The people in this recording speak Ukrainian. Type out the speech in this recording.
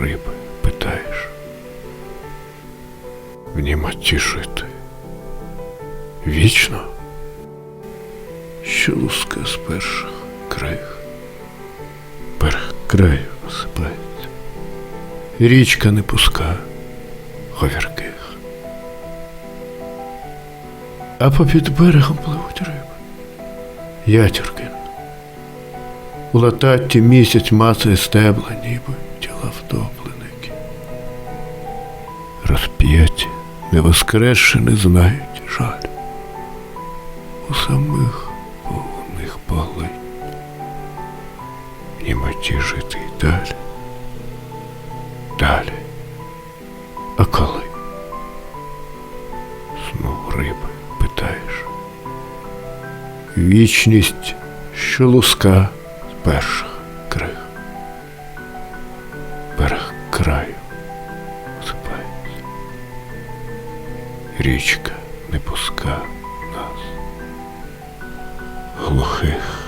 риби питаєш? В німоті жити. Вічно, що луска з перших крих, перх краю осипається, річка не пуска говірких. А попід берегом пливуть риби, ятірки. У лататті місяць мацає стебла, ніби втопленики. Розп'яті, невоскресши не знають жаль. У самих повних болить. В німоті жити й далі. Далі. А коли? Знов риби питаєш. Вічність, що луска з перших крих. Краю осипається. Річка не пуска нас, глухих